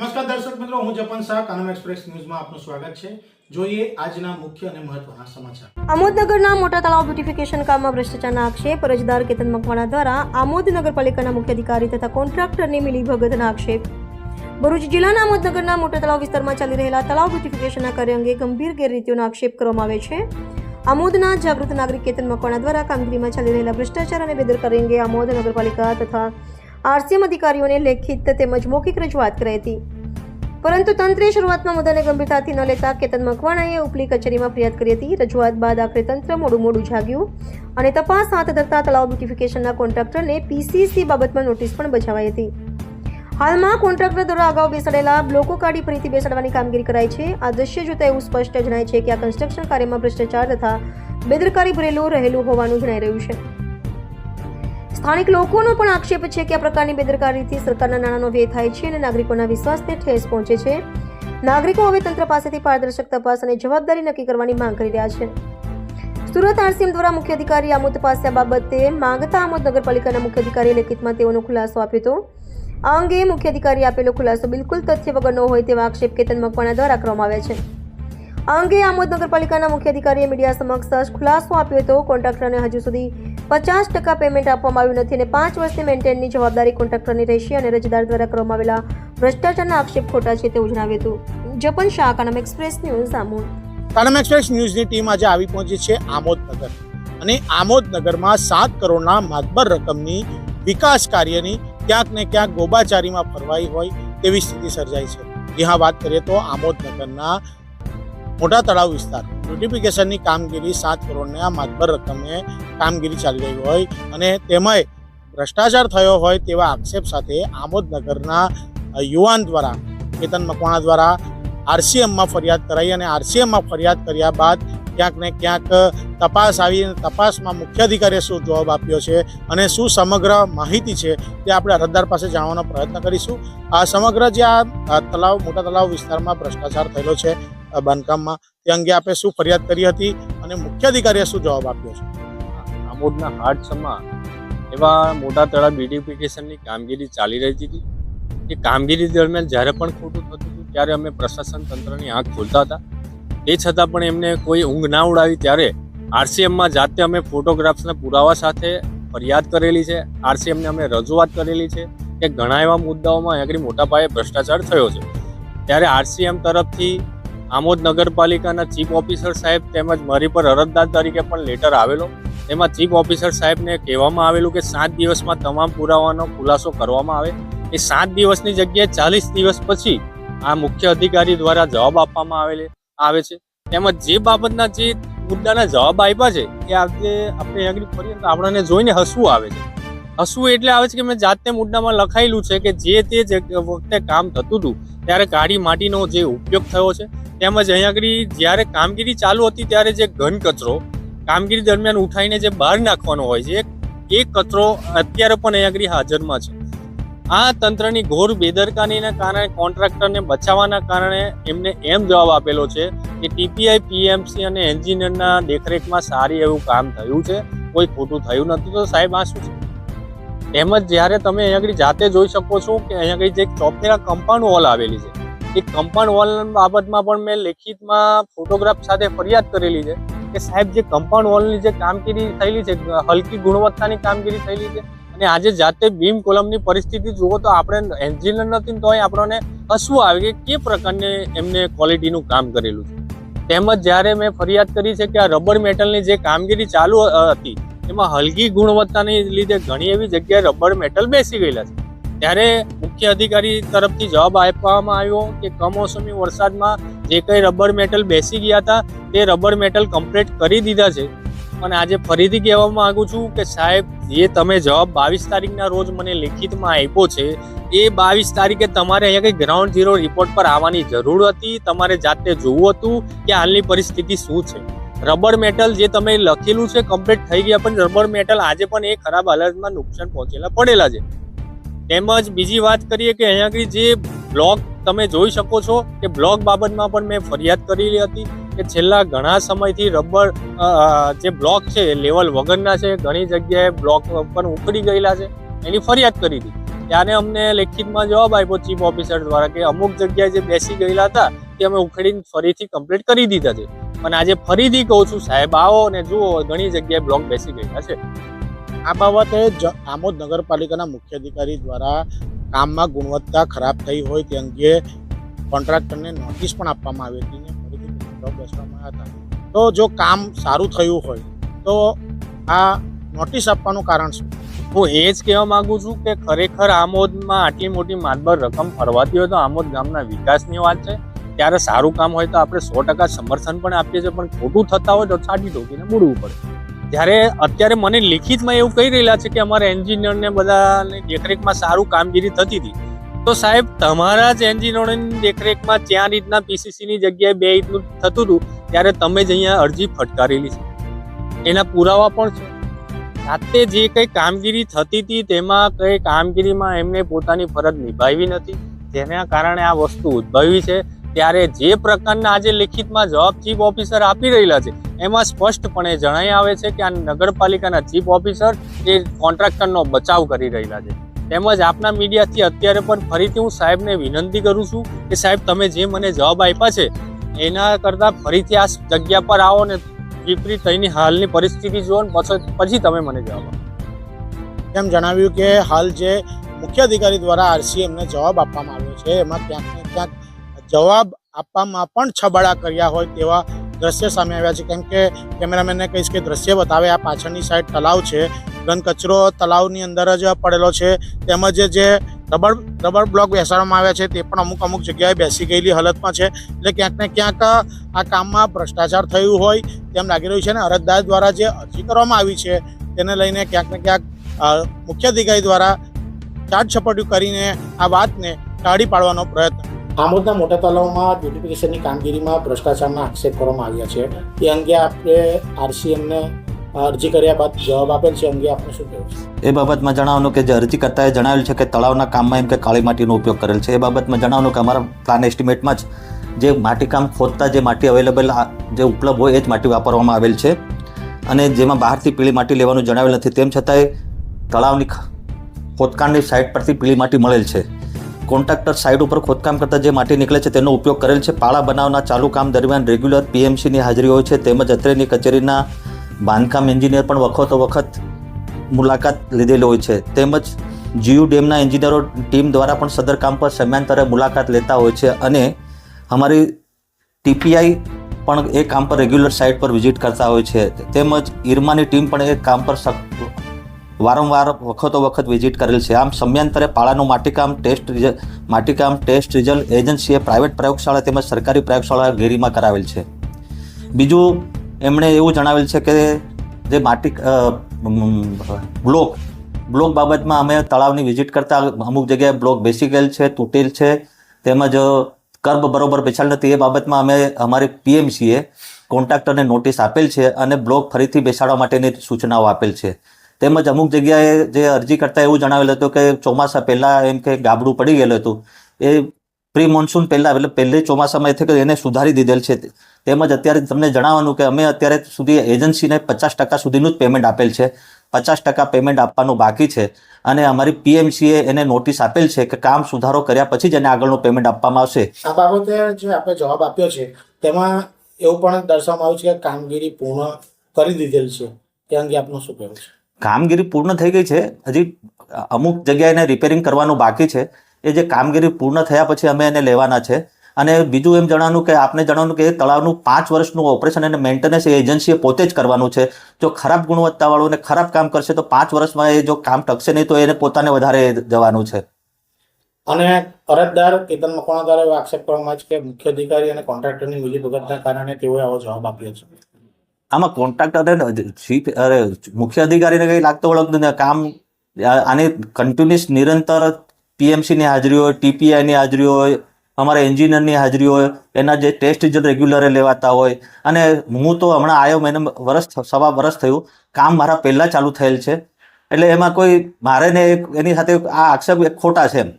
નમસ્કાર દર્શક મિત્રો, હું જપન શાહ, કાનમ એક્સપ્રેસ ન્યૂઝમાં આપનું સ્વાગત છે. જોઈએ આજના મુખ્ય અને મહત્વના સમાચાર. આમોદનગરના મોટા તળાવ બ્યુટિફિકેશન કામમાં ભ્રષ્ટાચારના આક્ષેપ, અરજદાર કેતન મકવાણા દ્વારા આમોદ નગરપાલિકાના મુખ્ય અધિકારી તથા કોન્ટ્રાક્ટરની મિલીભગતના આક્ષેપ. ભરૂચ જિલ્લાના આમોદનગરના મોટા તળાવ વિસ્તારમાં ચાલી રહેલા તળાવ બ્યુટિફિકેશનના કાર્ય અંગે ગંભીર ગેરરીતિઓનો આક્ષેપ કરવામાં આવે છે. આમોદના જાગૃત નાગરિક કેતન મકવાણા દ્વારા કામગીરીમાં ચાલી રહેલા ભ્રષ્ટાચાર અને બેદરકારી અંગે આમોદ નગરપાલિકા તથા આરસીએમ અધિકારીઓને લેખિત તેમજ મૌખિક રજૂઆત કરી હતી. પરંતુ તંત્રે શરૂઆતમાં મુદ્દાને ગંભીરતાથી ન લેતા કેતન મકવાણાએ ઉપલી કચેરીમાં ફરિયાદ કરી હતી. રજૂઆત બાદ આખરે તંત્ર મોડું મોડું જાગ્યું અને તપાસ હાથ ધરતા તળાવ બ્યુટિફિકેશનના કોન્ટ્રાક્ટરને પીસીસી બાબતમાં નોટિસ પણ બજાવાઈ હતી. હાલમાં કોન્ટ્રાક્ટર દ્વારા અગાઉ બેસાડેલા બ્લોકો કાઢી ફરીથી બેસાડવાની કામગીરી કરાઈ છે. આ દ્રશ્ય જોતા એવું સ્પષ્ટ જણાય છે કે આ કન્સ્ટ્રક્શન કાર્યમાં ભ્રષ્ટાચાર તથા બેદરકારી ભરેલું રહેલું હોવાનું જણાઈ રહ્યું છે. સ્થાનિક લોકોનો પણ આક્ષેપ છે કે આ પ્રકારની બેદરકારીથી સરકારના નાણાંનો વ્યય થાય છે અને નાગરિકોના વિશ્વાસને ઠેસ પહોંચે છે. નાગરિકો હવે તંત્ર પાસેથી પારદર્શક તપાસ અને જવાબદારી નક્કી કરવાની માંગ કરી રહ્યા છે. સુરત આરસીએમ દ્વારા મુખ્ય અધિકારી આમોદ પાસે આ બાબતે માંગતા આમોદ નગરપાલિકાના મુખ્ય અધિકારીએ લેખિતમાં તેઓનો ખુલાસો આપ્યો હતો. આ અંગે મુખ્ય અધિકારી આપેલો ખુલાસો બિલકુલ તથ્ય વગરનો હોય તેવા આક્ષેપ કેતન મકવાણા દ્વારા કરવામાં આવ્યા છે. આ અંગે આમોદ નગરપાલિકાના મુખ્ય અધિકારીએ મીડિયા સમક્ષ ખુલાસો આપ્યો હતો. કોન્ટ્રાક્ટરને હજુ સુધી પચાસ ટકા પેમેન્ટ આપવામાં આવ્યું નથી અને પાંચ વર્ષની મેન્ટેનની જવાબદારી કોન્ટ્રાક્ટરની રહેશે અને રજદાર દ્વારા કરવામાં આવેલા ભ્રષ્ટાચારના આક્ષેપ ખોટા છે તેવું જણાવ્યું હતું. જપન Shah, Kanam express news, Amod. Kanam express ન્યૂઝની ટીમ આજે આવી પહોંચી છે આમોદનગર અને આમોદનગરમાં સાત કરોડના માતબર રકમની વિકાસ કાર્યની ક્યાંક ને ક્યાંક ગોબાચારીમાં ફરવાઈ હોય તેવી સ્થિતિ સર્જાઈ છે. જ્યાં વાત કરીએ તો આમોદનગરના મોટા તળાવ વિસ્તાર. બ્યુટિફિકેશનની કામગીરી સાત કરોડના માતબર રકમે કામગીરી ચાલી રહી હોય અને તેમાંય ભ્રષ્ટાચાર થયો હોય તેવા આક્ષેપ સાથે આમોદનગરના યુવાન દ્વારા, કેતન મકવાણા દ્વારા આરસીએમમાં ફરિયાદ કરાઈ અને આરસીએમમાં ફરિયાદ કર્યા બાદ ક્યાંક ને ક્યાંક તપાસ આવી તપાસમાં મુખ્ય અધિકારીએ શું જવાબ આપ્યો છે અને શું સમગ્ર માહિતી છે તે આપણે અરજદાર પાસે જાણવાનો પ્રયત્ન કરીશું. આ સમગ્ર જે આ તળાવ, મોટા તળાવ વિસ્તારમાં ભ્રષ્ટાચાર થયેલો છે બાંધકામમાં. તે અંગે આપણે શું ફરિયાદ કરી હતી અને મુખ્ય અધિકારીએ શું જવાબ આપ્યો છે? આમોદના હાડસમાં એવા મોટા તળાવ બ્યુટિફિકેશનની કામગીરી ચાલી રહી હતી. એ કામગીરી દરમિયાન જ્યારે પણ ખોટું થતું હતું, ત્યારે અમે પ્રશાસન તંત્રની આંખ ખોલતા હતા. એ છતાં પણ એમને કોઈ ઊંઘ ના ઉડાવી, ત્યારે આરસીએમમાં જાતે અમે ફોટોગ્રાફ્સના પુરાવા સાથે ફરિયાદ કરેલી છે. આરસીએમને અમે રજૂઆત કરેલી છે કે ઘણા એવા મુદ્દાઓમાં આગળ મોટા પાયે ભ્રષ્ટાચાર થયો છે. ત્યારે આરસીએમ તરફથી આમોદ નગરપાલિકાના ચીફ ઓફિસર સાહેબ તેમજ મારી પર અરજદાર તરીકે પણ લેટર આવેલો. એમાં ચીફ ઓફિસર સાહેબને કહેવામાં આવેલું કે સાત દિવસમાં તમામ પુરાવાનો ખુલાસો કરવામાં આવે. એ સાત દિવસની જગ્યાએ ચાલીસ દિવસ પછી આ મુખ્ય અધિકારી દ્વારા જવાબ આપવામાં આવેલે, આવે છે. તેમજ જે બાબતના જે મુદ્દાના જવાબ આપ્યા છે એ આજે આપણે આગળ ફરીએ તો આપણને જોઈને હસવું આવે છે. હસવું એટલે આવે છે કે મેં જાતે મુદ્દામાં લખાયેલું છે કે જે તે વખતે કામ થતું હતું, ત્યારે કાળી માટીનો જે ઉપયોગ થયો છે, તેમજ અહીંયા આગળ જ્યારે કામગીરી ચાલુ હતી ત્યારે જે ઘન કચરો, કામગીરી દરમિયાન ઉઠાઈને જે બહાર નાખવાનો હોય છે, એ કચરો અત્યારે પણ અહીંયા આગળ હાજરમાં છે. આ તંત્રની ઘોર બેદરકારીના કારણે, કોન્ટ્રાક્ટરને બચાવવાના કારણે એમને એમ જવાબ આપેલો છે કે ટીપીઆઈ, પીએમસી અને એન્જિનિયરના દેખરેખમાં સારી એવું કામ થયું છે, કોઈ ખોટું થયું નથી. તો સાહેબ, આ શું છે? તેમજ જ્યારે તમે અહીંયા આગળ જાતે જોઈ શકો છો કે અહીંયા આગળ જે ચોફેરા કમ્પાઉન્ડ વોલ આવેલી છે. એ કમ્પાઉન્ડ વોલ બાબતમાં પણ મેં લેખિતમાં ફોટોગ્રાફ સાથે ફરિયાદ કરેલી છે કે સાહેબ, જે કમ્પાઉન્ડ વોલની જે કામગીરી થયેલી છે, હલકી ગુણવત્તાની કામગીરી થયેલી છે અને આજે જાતે બીમ કોલમની પરિસ્થિતિ જુઓ તો આપણે એન્જિનિયર નથી તોય આપણને હસવું આવે કે કે પ્રકારની એમને ક્વોલિટીનું કામ કરેલું છે. તેમજ જ્યારે મેં ફરિયાદ કરી છે કે આ રબર મેટલની જે કામગીરી ચાલુ હતી એમાં હલકી ગુણવત્તાની લીધે ઘણી એવી જગ્યાએ રબર મેટલ બેસી ગયેલા છે. ત્યારે મુખ્ય અધિકારી તરફથી જવાબ આપવામાં આવ્યો કે કમોસમી વરસાદમાં જે કંઈ રબર મેટલ બેસી ગયા હતા, તે રબર મેટલ કમ્પ્લીટ કરી દીધા છે. અને આજે ફરીથી કહેવા માગું છું કે સાહેબ, જે તમે જવાબ બાવીસ તારીખના રોજ મને લેખિતમાં આપ્યો છે, એ બાવીસ તારીખે તમારે અહીંયા કંઈ ગ્રાઉન્ડ ઝીરો રિપોર્ટ પર આવવાની જરૂર હતી? તમારે જાતે જોવું હતું કે હાલની પરિસ્થિતિ શું છે? રબર મેટલ જે તમે લખેલું છે કમ્પ્લીટ થઈ ગયા પણ રબર મેટલ આજે પણ એ ખરાબ હાલતમાં નુકસાન પહોંચેલા પડેલા છે. તેમજ બીજી વાત કરીએ કે અહીંયા આગળ જે બ્લોક તમે જોઈ શકો છો કે બ્લોક બાબતમાં પણ મેં ફરિયાદ કરેલી હતી કે છેલ્લા ઘણા સમયથી રબર જે બ્લોક છે લેવલ વગરના છે, ઘણી જગ્યાએ બ્લોક પણ ઉખડી ગયેલા છે, એની ફરિયાદ કરી હતી. ત્યારે અમને લેખિતમાં જવાબ આપ્યો ચીફ ઓફિસર દ્વારા કે અમુક જગ્યાએ જે બેસી ગયેલા હતા, તે અમે ઉખડીને ફરીથી કમ્પ્લીટ કરી દીધા છે. પણ આજે ફરીથી કહું છું, સાહેબ, આવો અને જુઓ, ઘણી જગ્યાએ બ્લોક બેસી ગયા છે. આ બાબતે આમોદ નગરપાલિકાના મુખ્ય અધિકારી દ્વારા કામમાં ગુણવત્તા ખરાબ થઈ હોય તે અંગે કોન્ટ્રાક્ટરને નોટિસ પણ આપવામાં આવી હતી ને ફરીથી બ્લોક બેસવામાં હતા. તો જો કામ સારું થયું હોય, તો આ નોટિસ આપવાનું કારણ શું? હું એ જ કહેવા માગું છું કે ખરેખર આમોદમાં આટલી મોટી માતબર રકમ ફરવાતી હોય તો આમોદ ગામના વિકાસની વાત છે. ત્યારે સારું કામ હોય તો આપણે સો ટકા સમર્થન પણ આપીએ છીએ, પણ ખોટું થતા હોય તો છાટી ઠોકીને મૂડવું પડે. જ્યારે અત્યારે મને લિખિતમાં એવું કહી રહેલા છે કે અમારા એન્જિનિયરને બધાની દેખરેખમાં સારું કામગીરી થતી હતી, તો સાહેબ તમારા જ એન્જિનિયરોની દેખરેખમાં ચાર રીતના પીસીસીની જગ્યાએ બે રીતનું થતું હતું, ત્યારે તમે જ અહીંયા અરજી ફટકારેલી છે. એના પુરાવા પણ છે. જાતે જે કંઈ કામગીરી થતી હતી, તેમાં કંઈ કામગીરીમાં એમને પોતાની ફરજ નિભાવી નથી. જેના કારણે આ વસ્તુ ઉદ્ભવી છે. ત્યારે જે પ્રકારના આજે લેખિતમાં જવાબ ચીફ ઓફિસર આપી રહેલા છે, એમાં સ્પષ્ટપણે જણાઈ આવે છે કે આ નગરપાલિકાના ચીફ ઓફિસર એ કોન્ટ્રાક્ટરનો બચાવ કરી રહેલા છે. તેમજ આપના મીડિયાથી અત્યારે પણ ફરીથી હું સાહેબને વિનંતી કરું છું કે સાહેબ, તમે જે મને જવાબ આપ્યા છે, એના કરતાં ફરીથી આ જગ્યા પર આવો ને વિપરીત થઈને હાલની પરિસ્થિતિ જુઓ ને પછી તમે મને જવાબ તેમ જણાવ્યું કે હાલ જે મુખ્ય અધિકારી દ્વારા આરસીએમને જવાબ આપવામાં આવ્યો છે, એમાં ક્યાંક ને ક્યાંક જવાબ આપવામાં પણ છબડા કર્યા હોય તેવા દ્રશ્ય સામે આવ્યા છે. કેમ કે કેમેરામેનને કહીશ કે દ્રશ્ય બતાવે આ પાછળની સાઈડ તલાવ છે. ઘન કચરો તલાવની અંદર જ પડેલો છે. તેમજ જે રબર રબર બ્લોક બેસાડવામાં આવ્યા છે તે પણ અમુક અમુક જગ્યાએ બેસી ગયેલી હાલતમાં છે. એટલે ક્યાંક ને ક્યાંક આ કામમાં ભ્રષ્ટાચાર થયું હોય તેમ લાગી રહ્યું છે અને અરજદાર દ્વારા જે અરજી કરવામાં આવી છે તેને લઈને ક્યાંક ને ક્યાંક મુખ્ય અધિકારી દ્વારા ચાર્જ છપટ્યું કરીને આ વાતને ટાળી પાડવાનો પ્રયત્ન આમોદના મોટા તલાવમાં બ્યુટિફિકેશનની કામગીરીમાં ભ્રષ્ટાચારના આક્ષેપ કરવામાં આવ્યા છે. એ અંગે આપણે આરસીએમને અરજી કર્યા બાદ જવાબ આપેલ છે. અંગે આપણે શું કહેવું એ બાબતમાં જણાવવાનું કે જે અરજીકર્તાએ જણાવેલ છે કે તળાવના કામમાં એમ કે કાળી માટીનો ઉપયોગ કરેલ છે. એ બાબતમાં જણાવવાનું કે અમારા પ્લાન એસ્ટિમેટમાં જ જે માટીકામ ખોદતા જે માટી અવેલેબલ જે ઉપલબ્ધ હોય એ જ માટી વાપરવામાં આવેલ છે. અને જેમાં બહારથી પીળી માટી લેવાનું જણાવેલ નથી. તેમ છતાંય તળાવની ખોદકામની સાઇટ પરથી પીળી માટી મળેલ છે. કોન્ટ્રાક્ટર સાઇટ ઉપર ખોદકામ કરતા જે માટી નીકળે છે તેનો ઉપયોગ કરેલ છે. પાળા બનાવના ચાલુ કામ દરમિયાન રેગ્યુલર પીએમસીની હાજરી હોય છે. તેમજ અત્રેની કચેરીના બાંધકામ એન્જિનિયર પણ વખતો વખત મુલાકાત લીધેલી હોય છે. તેમજ જીયુ ડેમના એન્જિનિયરો ટીમ દ્વારા પણ સદર કામ પર સમયાંતરે મુલાકાત લેતા હોય છે અને અમારી ટીપીઆઈ પણ એ કામ પર રેગ્યુલર સાઇટ પર વિઝિટ કરતા હોય છે. તેમજ ઈરમાની ટીમ પણ એ કામ પર વારંવાર વખતો વખત વિઝિટ કરેલ છે. આમ સમયાંતરે પાળાનું માટીકામ ટેસ્ટ રિઝલ્ટ માટીકામ ટેસ્ટ રિઝલ્ટ એજન્સીએ પ્રાઇવેટ પ્રયોગશાળા તેમજ સરકારી પ્રયોગશાળા ઘેરીમાં કરાવેલ છે. બીજું એમણે એવું જણાવેલ છે કે જે માટી બ્લોક બ્લોક બાબતમાં અમે તળાવની વિઝિટ કરતા અમુક જગ્યાએ બ્લોક બેસી ગયેલ છે, તૂટેલ છે, તેમજ કર્બ બરોબર બેસાડ નથી એ બાબતમાં અમે અમારી પીએમસીએ કોન્ટ્રાક્ટરને નોટિસ આપેલ છે અને બ્લોક ફરીથી બેસાડવા માટેની સૂચનાઓ આપેલ છે. તેમજ અમુક જગ્યાએ જે અરજી કરતા એવું જણાવેલ હતું કે ચોમાસા પહેલાં એમ કે ગાબડું પડી ગયેલું હતું. એ પ્રી મોન્સૂન પહેલાં, એટલે પહેલે ચોમાસામાં એ કે એને સુધારી દીધેલ છે. તેમજ અત્યારે તમને જણાવવાનું કે અમે અત્યારે સુધી એજન્સીને પચાસ ટકા સુધીનું જ પેમેન્ટ આપેલ છે. પચાસ ટકા પેમેન્ટ આપવાનું બાકી છે. અને અમારી પીએમસીએ એને નોટિસ આપેલ છે કે કામ સુધારો કર્યા પછી જ એને આગળનું પેમેન્ટ આપવામાં આવશે. આ બાબતે જે આપણે જવાબ આપ્યો છે, તેમાં એવું પણ દર્શાવવામાં આવ્યું છે કે કામગીરી પૂર્ણ કરી દીધેલ છે. તે અંગે આપનું શું કહેવું છે? કામગીરી પૂર્ણ થઈ ગઈ છે. હજી અમુક જગ્યાએ એને રિપેરિંગ કરવાનું બાકી છે. એ જે કામગીરી પૂર્ણ થયા પછી અમે એને લેવાના છે. અને બીજું એમ જણાવવાનું કે આપને જણાવવાનું કે એ તળાવનું પાંચ વર્ષનું ઓપરેશન અને મેન્ટેનન્સ એ એજન્સીએ પોતે જ કરવાનું છે. જો ખરાબ ગુણવત્તાવાળું અને ખરાબ કામ કરશે તો પાંચ વર્ષમાં એ જો કામ ટકશે નહીં તો એને પોતાને વધારે જવાનું છે. અને અરજદાર કેતન મકવાણા દ્વારા એવો આક્ષેપ કરવામાં છે કે મુખ્ય અધિકારી અને કોન્ટ્રાક્ટરની મિલીભગતના કારણે તેઓએ આવો જવાબ આપ્યો છે. આમાં કોન્ટ્રાક્ટર ચીફ અરે મુખ્ય અધિકારીને કંઈ લાગતો વળગતું નથી. કામ આની કન્ટિન્યુઅસ નિરંતર પીએમસીની હાજરી હોય ટીપીઆઈની હાજરી હોય, અમારા એન્જિનિયરની હાજરી હોય, એના જે ટેસ્ટ રિઝલ્ટ રેગ્યુલરે લેવાતા હોય અને હું તો હમણાં આવ્યો મને વરસ, સવા વરસ થયું, કામ મારા પહેલાં ચાલુ થયેલ છે એટલે એમાં કોઈ, મારે ને એની સાથે આ આક્ષેપ ખોટા છે એમ